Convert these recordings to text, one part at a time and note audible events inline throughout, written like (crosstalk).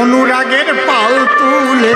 অনুরাগের পাল তুলে।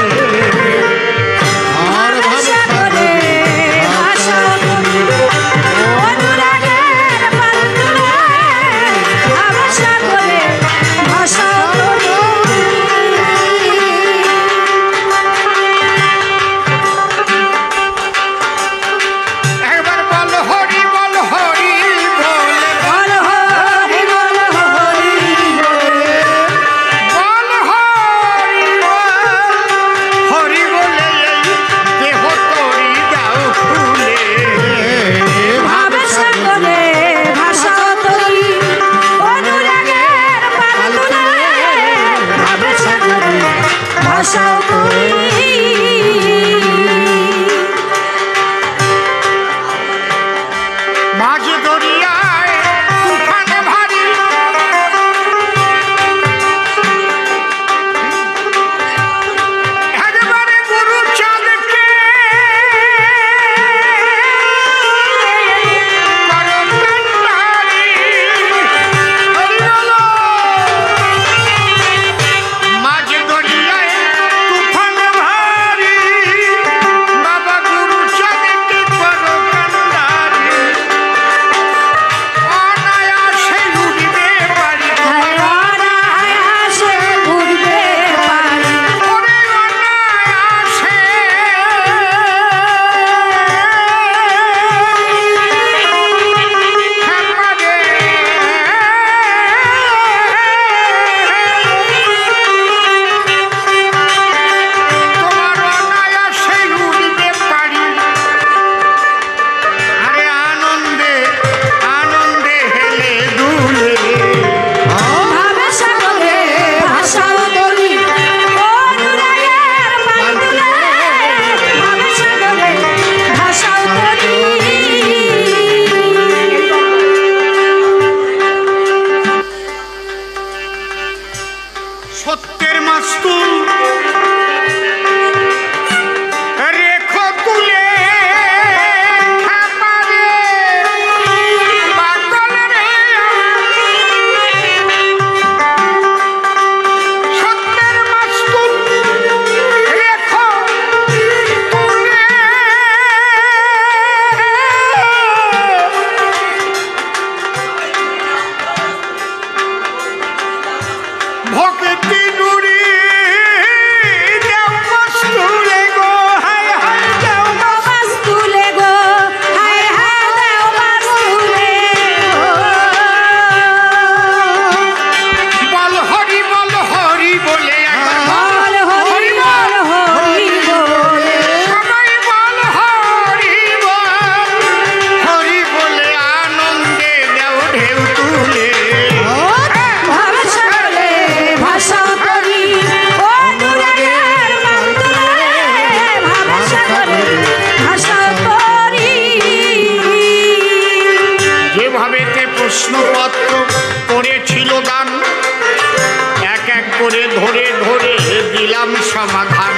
করে ধরে ধরে দিলাম সমাধান।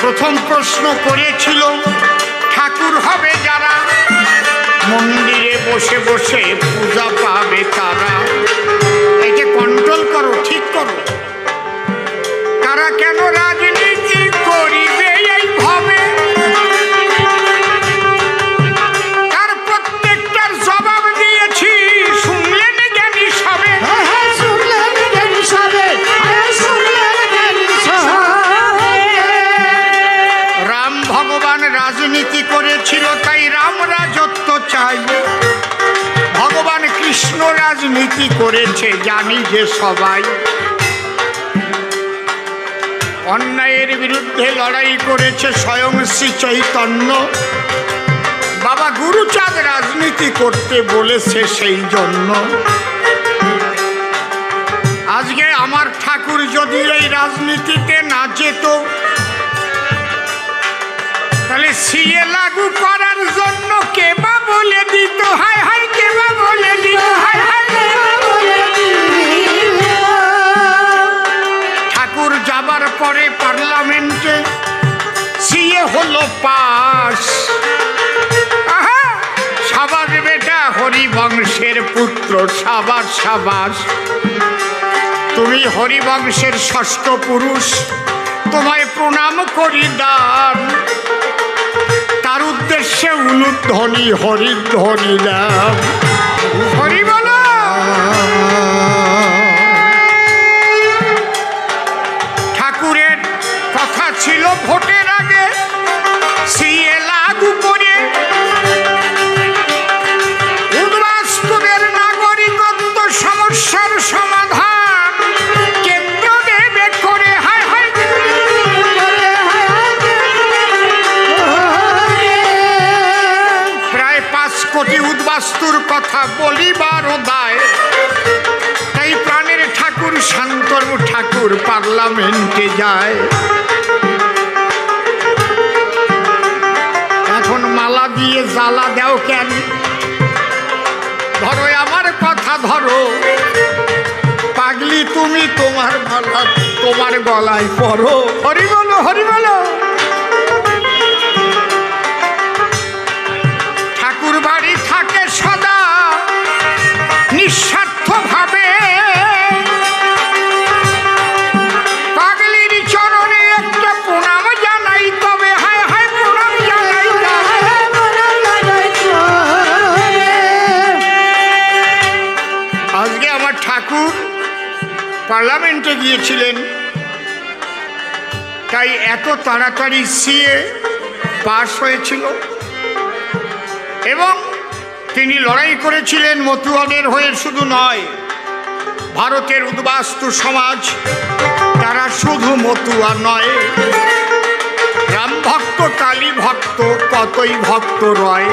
প্রথম প্রশ্ন করেছিল, ঠাকুর হবে যারা? মন্দিরে বসে বসে পূজা পাবে তারা। এটা কন্ট্রোল করো, ঠিক করো। তারা কেন রাজনীতি রাজনীতি করেছে, জানি যে সবাই। অন্যায়ের বিরুদ্ধে লড়াই করেছে স্বয়ং শ্রী চৈতন্য। বাবা গুরুচাঁদ রাজনীতি করতে বলেছে সেই জন্য। আজকে আমার ঠাকুর যদি এই রাজনীতিতে না যেত, তাহলে সিএ লাগু করার জন্য কেবা বলে দিত? হায় হায় কেবা বলে দিত? হায় হায়। করে পার্লামেন্টে, সিএ হলো পাস। সাবাস বেটা, হরিবংশের পুত্র, সাবাস সাবাস। তুমি হরিবংশের ষষ্ঠ পুরুষ, তোমায় প্রণাম করি দান। তার উদ্দেশ্যে উলুধ্বনি, হরিধ্বনি দাম হরি ভোটের আগে সিএ লাগু করে উদ্বাস্তুদের নাগরিকত্ব সমস্যার সমাধান কেন্দ্র দেবে করে, হায় হায় প্রায় পাঁচ কোটি উদ্বাস্তুর কথা বলিবারও দায়। তাই প্রাণের ঠাকুর শান্তনু ঠাকুর পার্লামেন্টে যায়। দিয়ে জ্বালা দেও কেন? ধরো আমার কথা ধরো। পাগলি তুমি তোমার গলা, তোমার গলায় পড়ো হরি বলো হরি বলো পার্লামেন্টে গিয়েছিলেন। তাই এত তাড়াতাড়ি সিএ পাশ হয়েছিল। এবং তিনি লড়াই করেছিলেন মতুয়াদের হয়ে শুধু নয়, ভারতের উদ্বাস্তু সমাজ, তারা শুধু মতুয়া নয়। রাম ভক্ত, কালী ভক্ত, কতই ভক্ত রয়।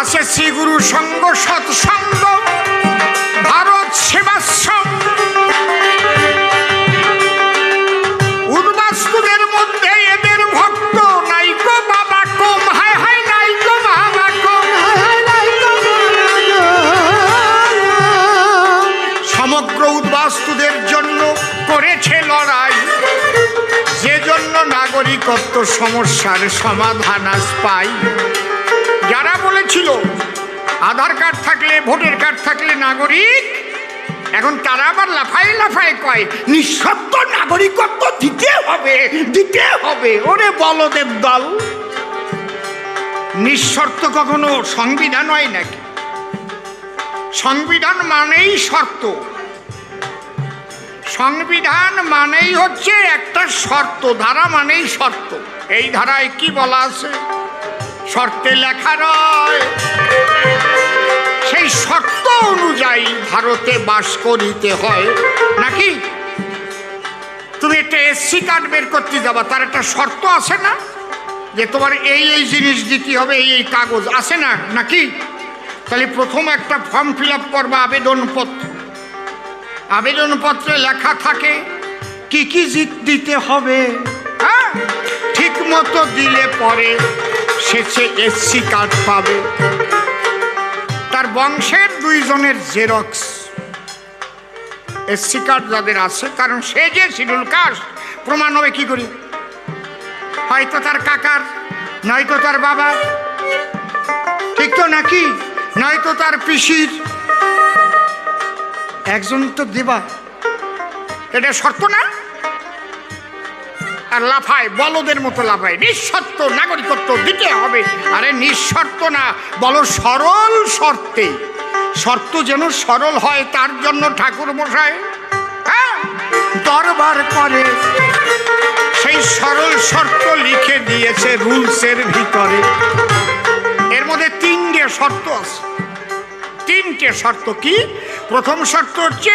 আছে শ্রী গুরু সঙ্গ সৎসঙ্গ সেবাশ্রম উদ্বাস্তুদের মধ্যে এদের ভক্ত কম হায় হায় সমগ্র উদ্বাস্তুদের জন্য করেছে লড়াই। নাগরিকত্ব সমস্যার সমাধান আজ পাই। যারা বলেছিল, আধার কার্ড থাকলে, ভোটার কার্ড থাকলে নাগরিক এখন তারা আবার লাফায় লাফায় কয় নিঃশব্দ নাগরিকত্ব দিতে হবে দিতে হবে। ওরে বলদেব দল। নিঃশর্ত কখনো সংবিধান হয় নাকি? সংবিধান মানেই শর্ত। সংবিধান মানেই হচ্ছে একটা শর্ত, ধারা মানেই শর্ত। এই ধারায় কি বলা আছে? শর্তে লেখা রয়। সেই শর্ত অনুযায়ী ভারতে বাস করিতে হয়। নাকি? তুমি একটা এসসি কার্ড বের করতে যাবা, তার একটা শর্ত আছে না? যে তোমার এই এই জিনিস দিতে হবে, এই এই কাগজ আছে না, নাকি? তাহলে প্রথম একটা ফর্ম ফিল আপ করবা আবেদনপত্র। আবেদনপত্রে লেখা থাকে, কি কি জিত দিতে হবে হ্যাঁ? ঠিক মতো দিলে পরে সে এসসি কার্ড পাবে। তার বংশের দুইজনের জেরক্স। এসসি কার্ড যাদের আছে, কারণ সে যে শিডিউল কাস্ট, প্রমাণ হবে কি করি? হয়তো তার কাকার, নয়তো তার বাবার। ঠিক তো নাকি? নয়তো তার পিসির। একজন তো দেবা। এটা শর্ত না? আর লাফায়, বলদের মতো লাফায়। নিঃশর্ত নাগরিকত্ব দিতে হবে। আরে নিঃশর্ত না, বলো সরল শর্তে। শর্ত যেন সরল হয়, তার জন্য ঠাকুর মশাই হ্যাঁ দরবার করে। সেই সরল শর্ত লিখে দিয়েছে রুলসের ভিতরে। এর মধ্যে তিনটে শর্ত আছে। তিনটে শর্ত কি? প্রথম শর্ত হচ্ছে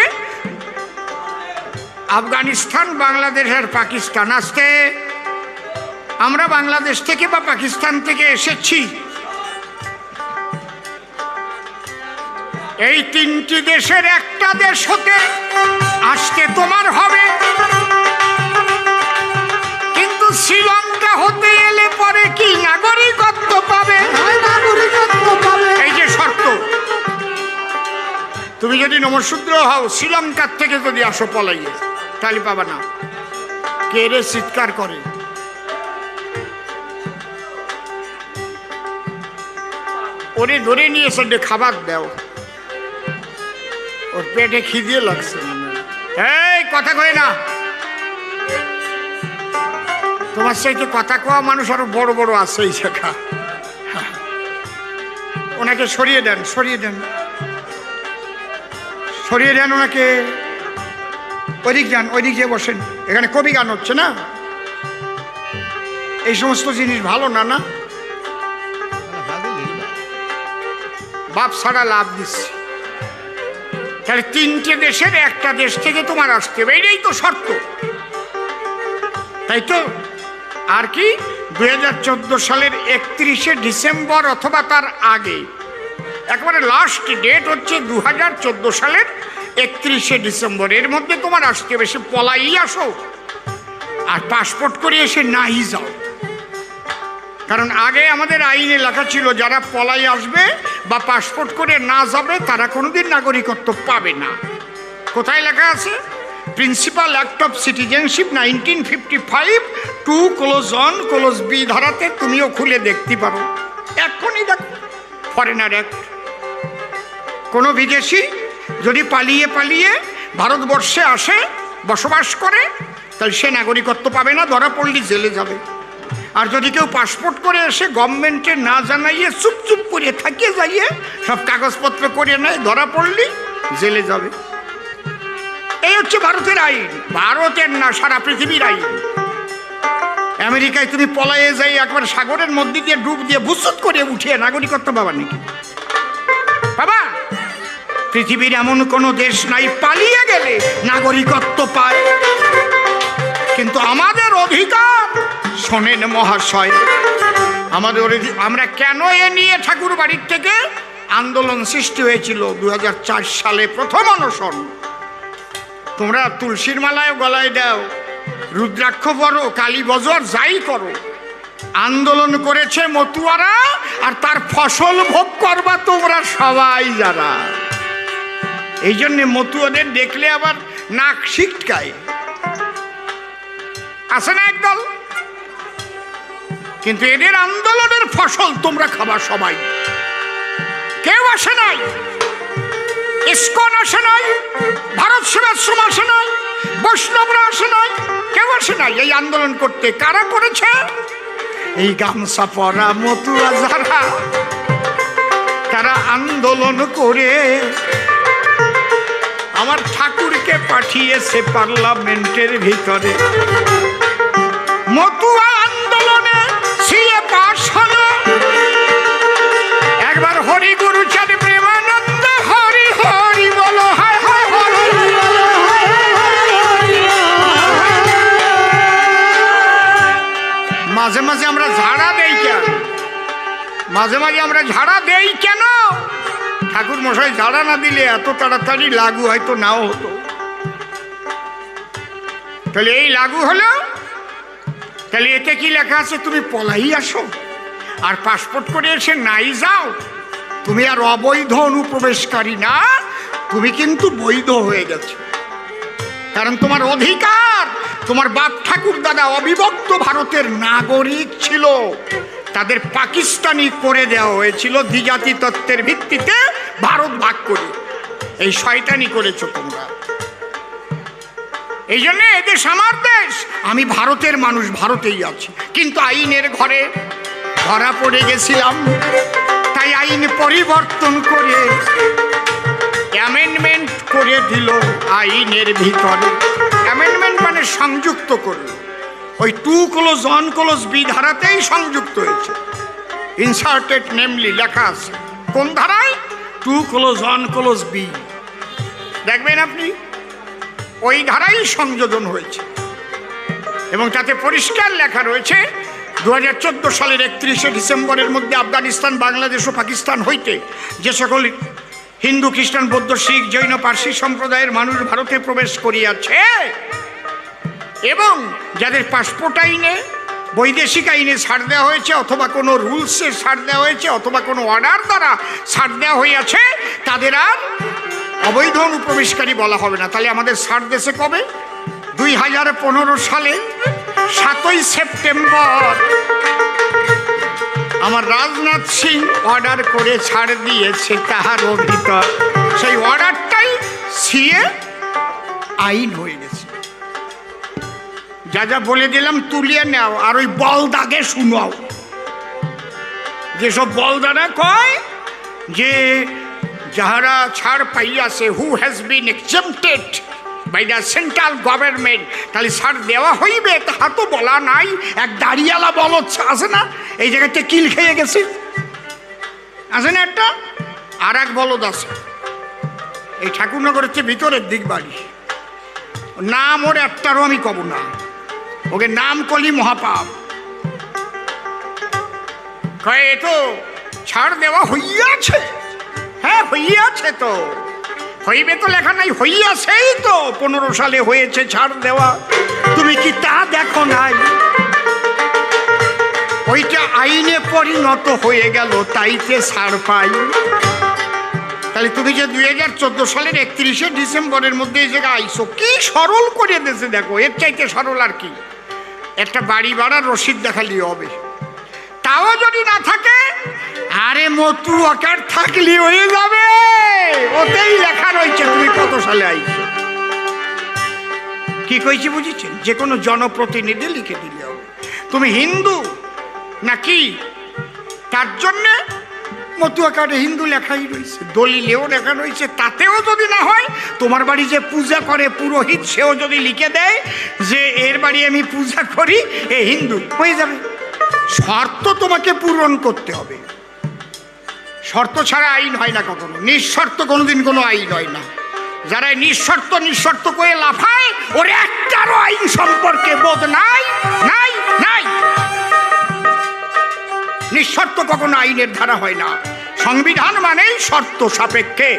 আফগানিস্তান বাংলাদেশ আর পাকিস্তান। আসতে আমরা বাংলাদেশ থেকে বা পাকিস্তান থেকে এসেছি। এই তিনটি দেশের একটা দেশ হতে আজকে তোমার হবে। কিন্তু শ্রীলঙ্কা হতে এলে পরে কি নাগরিকত্ব পাবে। এই যে শর্ত। তুমি যদি নমশূদ্র হও শ্রীলঙ্কার থেকে যদি আসো পলাইয়ে। তাহলে পাবা না। কে রে চিৎকার করে? ওরে ধরে নিয়ে এসে খাবার দাও। ওর পেটে খিদে লাগছে এই, কথা কয় না। তোমার সাথে কথা কোয়া মানুষ আরও বড় বড় আছে এই জায়গা। ওনাকে সরিয়ে দেন সরিয়ে দেন। সরিয়ে দেন ওনাকে। ওইদিক যান, ওইদিক গিয়ে বসেন। এখানে কবি গান হচ্ছে না? এই সমস্ত জিনিস ভালো না না? বাপ ছাড়া লাভ দিচ্ছে তাহলে তিনটে দেশের একটা দেশ থেকে তোমার আসতে হবে, এটাই তো শর্ত। তাই তো? আর কি? দু হাজার চোদ্দ সালের একত্রিশে ডিসেম্বর অথবা তার আগে। একবারে লাস্ট ডেট হচ্ছে দু হাজার চোদ্দ সালের একত্রিশে ডিসেম্বর এর মধ্যে তোমার আসতে হবে, সে পলাই আসো। আর পাসপোর্ট করে এসে নাই যাও। কারণ আগে আমাদের আইনে লেখা ছিল, যারা পলাই আসবে বা পাসপোর্ট করে না যাবে, তারা কোনোদিন নাগরিকত্ব পাবে না। কোথায় লেখা আছে? Principal act of citizenship nineteen fifty five two clause one clause B ধারাতে তুমিও খুলে দেখতে পারো। এখনই দেখো। ফরেনার অ্যাক্ট কোনো বিদেশি যদি পালিয়ে পালিয়ে ভারতবর্ষে আসে, বসবাস করে, তাহলে সে নাগরিকত্ব পাবে না, ধরা পড়লি জেলে যাবে। আর যদি কেউ পাসপোর্ট করে এসে গভর্নমেন্টে না জানাইয়ে, চুপ চুপ করে থাকিয়ে যাইয়ে সব কাগজপত্র করে নেয়, ধরা পড়লি জেলে যাবে। এই হচ্ছে ভারতের আইন, ভারতের না, সারা পৃথিবীর আইন। আমেরিকায় তুমি পলায়ে যাই, একবার সাগরের মধ্যে দিয়ে ডুব দিয়ে ভুসুত করে উঠিয়ে, নাগরিকত্ব পাবা নাকি? বাবা পৃথিবীর এমন কোনো দেশ নাই, পালিয়ে গেলে নাগরিকত্ব পায়। কিন্তু আমাদের অধিকার, শোনেন মহাশয়, আমাদের আমরা কেন এ নিয়ে ঠাকুর বাড়ির থেকে আন্দোলন সৃষ্টি হয়েছিল দু হাজার চার সালে প্রথম অনশন? তোমরা তুলসীর মালায় গলায় দাও, রুদ্রাক্ষ পরো, কালী বজর যাই করো। আন্দোলন করেছে মতুয়ারা, আর তার ফসল ভোগ করবা তোমরা সবাই যারা। এই জন্যে মতুয়াদের দেখলে আবার নাক ছিটকায়। আছে না একদল? কিন্তু এদের আন্দোলনের ফসল তোমরা খাবা সবাই। কেউ আসে নাই। ইস্কন আসে নাই, ভারত সেবাশ্রম আসে নাই, বৈষ্ণবরা আসে নাই, কেউ আসে নাই এই আন্দোলন করতে। কারা করেছে? এই গামছা পরা মতুয়া যারা, তারা আন্দোলন করে আমার ঠাকুরকে পাঠিয়েছে পার্লামেন্টের ভিতরে। মতুয়া আন্দোলনে সিএ পাশ হলো। একবার হরি গুরু চাঁদ প্রেমানন্দ হরি হরি বলো। মাঝে মাঝে আমরা ঝাড়া দেই কেন? মাঝে মাঝে আমরা ঝাড়া দেই কেন? ঠাকুর মশাই ঝাড়া না দিলে এত তাড়াতাড়ি লাগু হয়তো নাও হতো। তাহলে এই লাগু হলো? তাহলে এতে কি লেখা আছে? তুমি পলাই আসো। আর পাসপোর্ট করে এসে নাই যাও। তুমি আর অবৈধ অনুপ্রবেশকারী না, তুমি কিন্তু বৈধ হয়ে গেছো। কারণ তোমার অধিকার, তোমার বাপ ঠাকুর দাদা অবিভক্ত ভারতের নাগরিক ছিল। তাদের পাকিস্তানি করে দেওয়া হয়েছিল দ্বিজাতি তত্ত্বের ভিত্তিতে ভারত ভাগ করে। এই শয়তানি করেছ তোমরা। এই জন্য এদেশ আমার দেশ। আমি ভারতের মানুষ, ভারতেই আছি। কিন্তু আইনের ঘরে ধরা পড়ে গেছিলাম। তাই আইন পরিবর্তন করে অ্যামেন্ডমেন্ট করে দিল আইনের ভিতরে। অ্যামেন্ডমেন্ট মানে সংযুক্ত করল। ওই two clause one clause B ধারাতেই সংযুক্ত হয়েছে। ইনসার্টেড নেমলি লেখা আছে। কোন ধারায়? Two clause one clause B. দেখবেন আপনি, ওই ধারাই সংযোজন হয়েছে। এবং তাতে পরিষ্কার লেখা রয়েছে দু হাজার চোদ্দ সালের একত্রিশে ডিসেম্বরের মধ্যে আফগানিস্তান, বাংলাদেশ ও পাকিস্তান হইতে যে সকল হিন্দু, খ্রিস্টান, বৌদ্ধ, শিখ, জৈন, পার্সি সম্প্রদায়ের মানুষ ভারতে প্রবেশ করিয়াছে এবং যাদের পাসপোর্ট আইনে বৈদেশিক আইনে ছাড় দেওয়া হয়েছে, অথবা কোনো রুলসে ছাড় দেওয়া হয়েছে, অথবা কোনো অর্ডার দ্বারা ছাড় দেওয়া হইয়াছে, তাদের আর অবৈধ অনুপ্রবেশকারী বলা হবে না। তাহলে আমাদের ছাড় দেশে কবে? দুই হাজার পনেরো সালে, সাতই সেপ্টেম্বর। আমার রাজনাথ সিং অর্ডার করে ছাড় দিয়েছে তাহার ভিতর সেই অর্ডারটাই সিয়ে আইন হয়ে গেছে। যা যা বলে দিলাম তুলিয়ে নাও, আর ওই বল দাগে শুনাও। যেসব বলদারা কয়, যে যাহারা ছাড় পাইয়াছে who has been excepted by the central government তাহলে ছাড় দেওয়া হইবে, তাহা তো বলা নাই। এক দাঁড়িয়ালা বল আছে না? এই জায়গাতে কিল খেয়ে গেছে। আছে না একটা? আর এক বলদ আছে। এই ঠাকুরনগরের চেয়ে ভিতরের দিক বাড়ি। নাম ওর একটারও আমি কব না। ওকে নাম কলি মহাপাপ। তো ছাড় দেওয়া হইয়াছে। হ্যাঁ হইয়াছে তো। হইবে তো লেখা নাই, হইয়াছেই তো। পনেরো সালে হয়েছে ছাড় দেওয়া। তুমি কি তা দেখো নাই? ওইটা আইনে পরিণত হয়ে গেল, তাইতে ছাড় পাই। তাহলে তুমি যে দুই হাজার চোদ্দ সালের একত্রিশে ডিসেম্বরের মধ্যে এই জায়গায় আইসো, কি সরল করে দিয়েছে দেখো, এর চাইতে সরল আর কি। একটা বাড়ি ভাড়ার রসিদ দেখালি হবে। তাও যদি না থাকে, আরে মতু আকার থাকলি হয়ে যাবে। ওতেই লেখা রয়েছে, তুমি কত সালে আইছো? কি কইছি বুঝেছেন? যে কোনো জনপ্রতিনিধি লিখে দিলে হবে। তুমি হিন্দু নাকি? তার জন্যে মতুয়া কার্ডে হিন্দু লেখাই রয়েছে, দলিলেও লেখা রয়েছে তাতেও যদি না হয়, তোমার বাড়ি যে পূজা করে পুরোহিত, সেও যদি লিখে দেয় যে এর বাড়ি আমি পূজা করি, এ হিন্দু, হয়ে যাবে। শর্ত তোমাকে পূরণ করতে হবে। শর্ত ছাড়া আইন হয় না কখনো, নিঃশর্ত কোনোদিন কোনো আইন হয় না। যারা নিঃশর্ত নিঃশর্ত করে লাফায়, ওর একটারও আইন সম্পর্কে বোধ নাই নাই নাই। নিঃশর্ত কখনো আইনের ধারা হয় না। সংবিধান মানেই শর্ত সাপেক্ষে।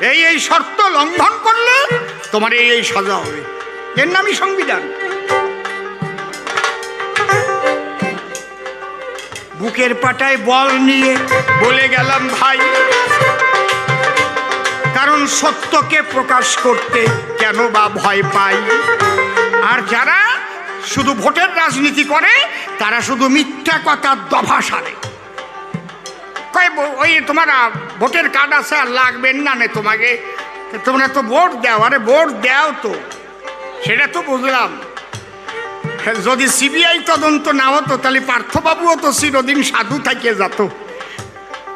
এই এই শর্ত লঙ্ঘন করলে তোমার এই এই সাজা হবে। এর নামই সংবিধান। বুকের পাটায় বল নিয়ে বলে গেলাম, ভাই, কারণ সত্যকে প্রকাশ করতে কেন বা ভয় পাই? আর যারা শুধু ভোটের রাজনীতি করে তারা শুধু মিথ্যা কথার দফা সারে। ওই তোমার ভোটের কার্ড আছে আর লাগবেন না নে তোমাকে। তোমরা তো ভোট দাও আরে ভোট দাও তো। সেটা তো বুঝলাম। হ্যাঁ, যদি সিবিআই তদন্ত না হতো তাহলে পার্থবাবুও তো চিরদিন সাধু থাকিয়ে যেত।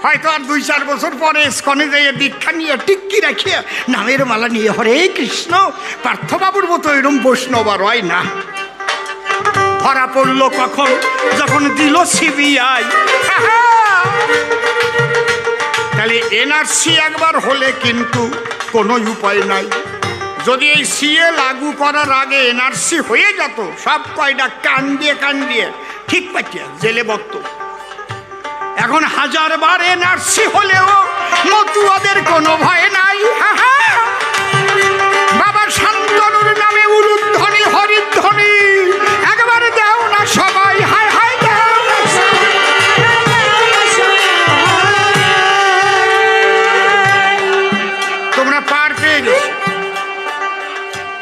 হয়তো আর দুই চার বছর পরে স্কনে যাইয়ে দীক্ষা নিয়ে টিক্কি রাখিয়া নামের মালা নিয়ে হরে কৃষ্ণ পার্থবাবুর মতো এরম বৈষ্ণব আর হয় না। ধরা পড়ল কখন? যখন দিল সিবিআই তাহলে এনআরসি একবার হলে কিন্তু কোনো উপায় নাই। যদি এই সিএ লাগু করার আগে এনআরসি হয়ে যেত, সব কয়টা কান দিয়ে কান দিয়ে ঠিক পাচ্ছি জেলে বক্ত এখন হাজার বার এনআরসি হলেও মতুয়াদের কোনো ভয় নাই বাবার শান্তনুর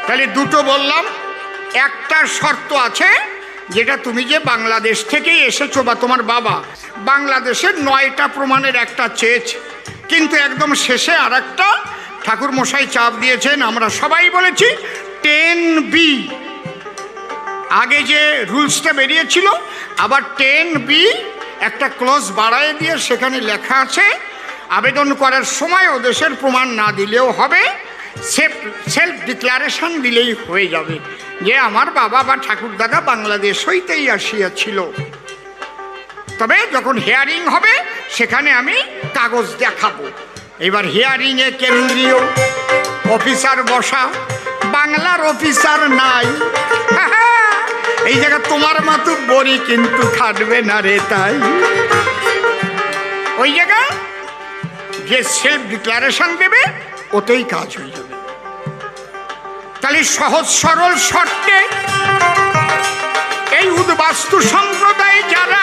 তাহলে দুটো বললাম। একটা শর্ত আছে, যেটা তুমি যে বাংলাদেশ থেকে এসেছ বা তোমার বাবা বাংলাদেশের নয়টা প্রমাণের একটা চেয়েছে কিন্তু একদম শেষে আর একটা ঠাকুর মশাই চাপ দিয়েছেন, আমরা সবাই বলেছি টেন বি। আগে যে রুলসটা বেরিয়েছিল, আবার টেন বি, একটা ক্লোজ বাড়ায় দিয়ে সেখানে লেখা আছে, আবেদন করার সময় ও দেশের প্রমাণ না দিলেও হবে। সেলফ সেলফ ডিক্লারেশন দিলেই হয়ে যাবে। যে আমার বাবা বা ঠাকুরদাদা বাংলাদেশ হইতেই আসিয়াছিল। তবে যখন হিয়ারিং হবে, সেখানে আমি কাগজ দেখাবো। এবার হিয়ারিংয়ে কেন্দ্রীয় অফিসার বসা, বাংলার অফিসার নাই। (laughs) এই জায়গা তোমার মতো বড়ি কিন্তু খাটবে না রে তাই। ওই জায়গা যে সেলফ ডিক্লারেশন দেবে, ওতেই কাজ হয়ে যাবে। তাহলে সহজ সরল শর্তে এই উদ্বাস্তু সম্প্রদায় যারা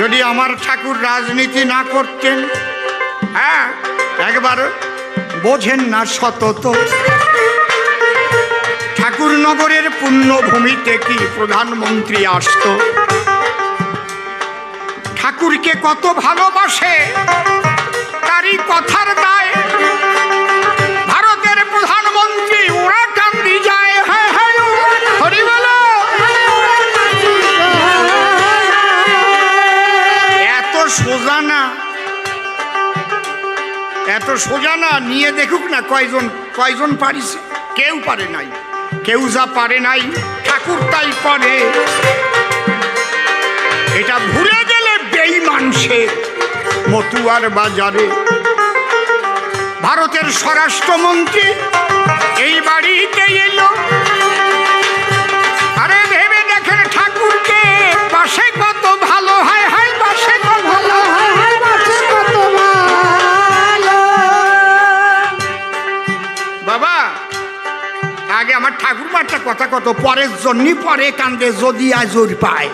যদি আমার ঠাকুর রাজনীতি না করতেন হ্যাঁ একবার বোঝেন না সতত। ঠাকুরনগরের পুণ্যভূমিতে কি প্রধানমন্ত্রী আসতো? ঠাকুরকে কত ভালোবাসে, তারই কথার দায়। ভারতের প্রধানমন্ত্রী ওরা কান্দি যায় হ্যাঁ হ্যাঁ এত সোজা না। এত সোজা না, নিয়ে দেখুক না কয়জন কয়জন পারিছে। কেউ পারে নাই, কেউ যা পারে নাই, ঠাকুর তাই পারে। এটা ভুলে গেলে বেইমান সে মতুয়ার বাজারে। ভারতের স্বরাষ্ট্রমন্ত্রী এই বাড়িতে এলো। আরে ভেবে দেখেন ঠাকুরকে পাশে আগে আমার ঠাকুর মারটা কথা কত? পরের জন্যই পরে কান্দে, যদি আজর পায়।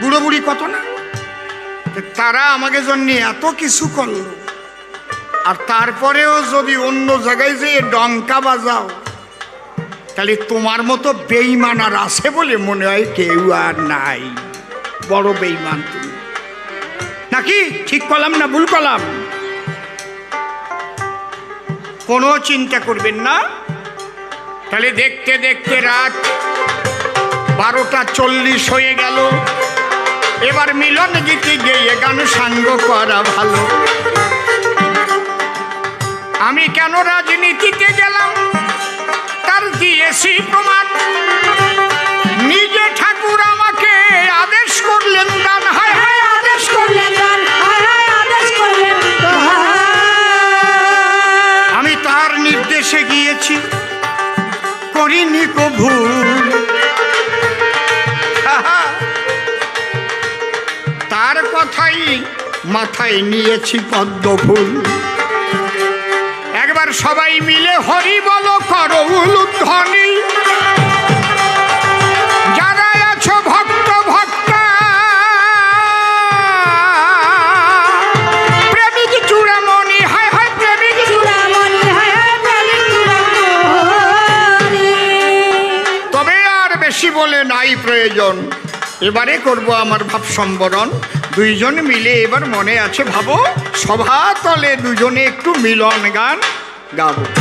বুড়ো বুড়ি কত না? তারা আমাকে জন্য এত কিছু করল। আর তারপরেও যদি অন্য জায়গায় যে ডঙ্কা বাজাও, তাহলে তোমার মতো বেইমান আর আছে বলে মনে হয় কেউ আর নাই। বড় বেইমান তুমি। নাকি? ঠিক করলাম না? ভুল করলাম? কোনো চিন্তা করবেন না। তাহলে দেখতে দেখতে রাত বারোটা চল্লিশ হয়ে গেল। এবার মিলন গীতে গিয়ে গান সাঙ্গ করা ভালো। আমি কেন রাজনীতিতে গেলাম? তার দিয়েছি প্রমাণ। নিজে ঠাকুর আমাকে আদেশ করলেন দান হায় হায় আদেশ করলেন হায় আদেশ করলেন আমি তার নির্দেশে গিয়েছি। করিনি কভু। তার কথাই মাথায় নিয়েছি পদ্ম ফুল একবার সবাই মিলে হরি বল করো বলে প্রয়োজন। এবারে করব আমার ভাব সম্বরণ। দুইজন মিলে এবার মনে আছে ভাবো। সভাতলে দুজনে একটু মিলন গান গাবো।